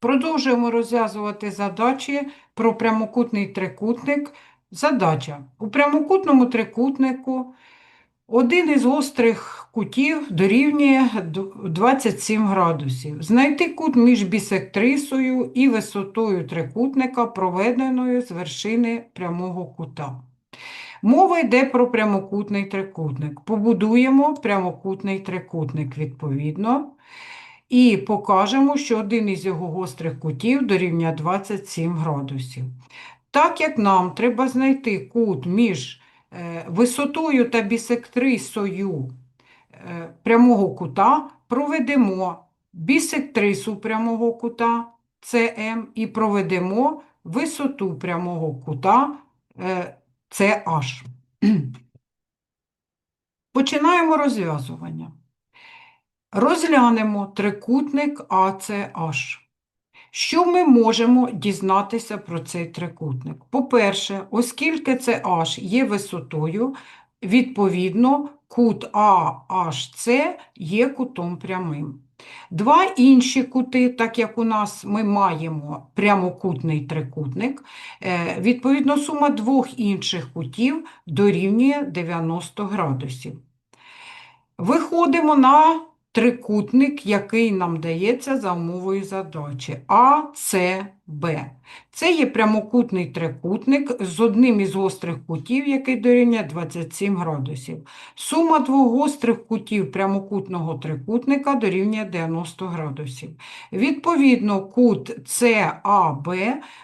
Продовжуємо розв'язувати задачі про прямокутний трикутник. Задача. У прямокутному трикутнику один із гострих кутів дорівнює 27 градусів. Знайти кут між бісектрисою і висотою трикутника, проведеною з вершини прямого кута. Мова йде про прямокутний трикутник. Побудуємо прямокутний трикутник відповідно. І покажемо, що один із його гострих кутів дорівнює 27 градусів. Так як нам треба знайти кут між е, висотою та бісектрисою е, прямого кута, проведемо бісектрису прямого кута CM і проведемо висоту прямого кута е, CH. Починаємо розв'язування. Розглянемо трикутник ACH. Що ми можемо дізнатися про цей трикутник? По-перше, оскільки CH є висотою, відповідно, кут AHC є кутом прямим. Два інші кути, так як у нас ми маємо прямокутний трикутник, е, відповідно, сума двох інших кутів дорівнює 90 градусів. Виходимо на трикутник, який нам дається за умовою задачі А, С, Б. Це є прямокутний трикутник з одним із гострих кутів, який дорівнює 27 градусів. Сума двох гострих кутів прямокутного трикутника дорівнює 90 градусів. Відповідно, кут САБ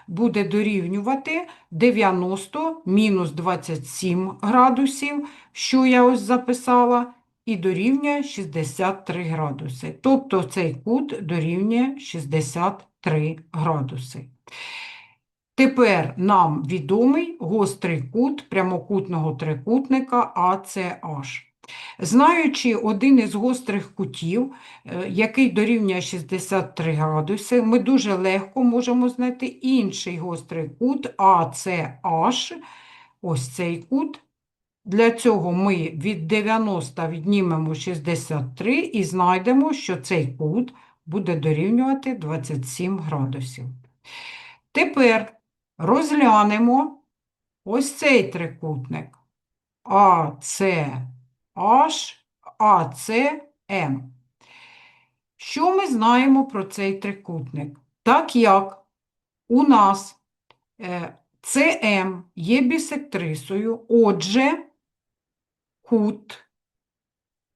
буде дорівнювати 90 мінус 27 градусів, що я ось записала, і дорівнює 63 градуси. Тобто цей кут дорівнює 63 градуси. Тепер нам відомий гострий кут прямокутного трикутника ACH. Знаючи один із гострих кутів, е, який дорівнює 63 градуси, ми дуже легко можемо знайти інший гострий кут ACH. Ось цей кут. Для цього ми від 90 віднімемо 63 і знайдемо, що цей кут буде дорівнювати 27 градусів. Тепер розглянемо ось цей трикутник ACH, ACM. Що ми знаємо про цей трикутник? Так як у нас е, CM є бісектрисою, отже, кут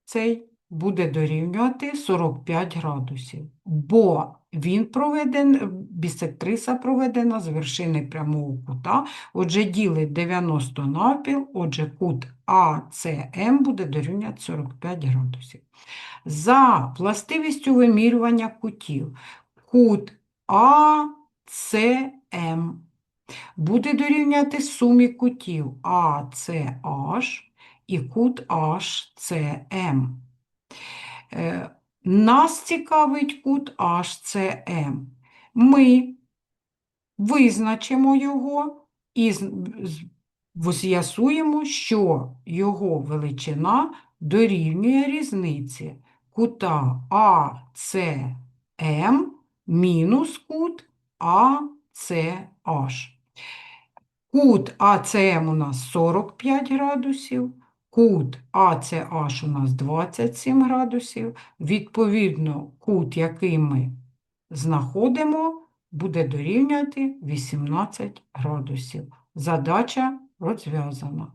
цей буде дорівнювати 45 градусів, бо він проведен, бісектриса проведена з вершини прямого кута, отже, ділить 90 навпіл, отже, кут АЦМ буде дорівнювати 45 градусів. За властивістю вимірювання кутів, кут АЦМ буде дорівняти сумі кутів ACH і кут HCM. Е, Нас цікавить кут HCM. Ми визначимо його і з'ясуємо, що його величина дорівнює різниці кута ACM мінус кут ACH. Кут АЦМ у нас 45 градусів, кут АЦH у нас 27 градусів. Відповідно, кут, який ми знаходимо, буде дорівнювати 18 градусів. Задача розв'язана.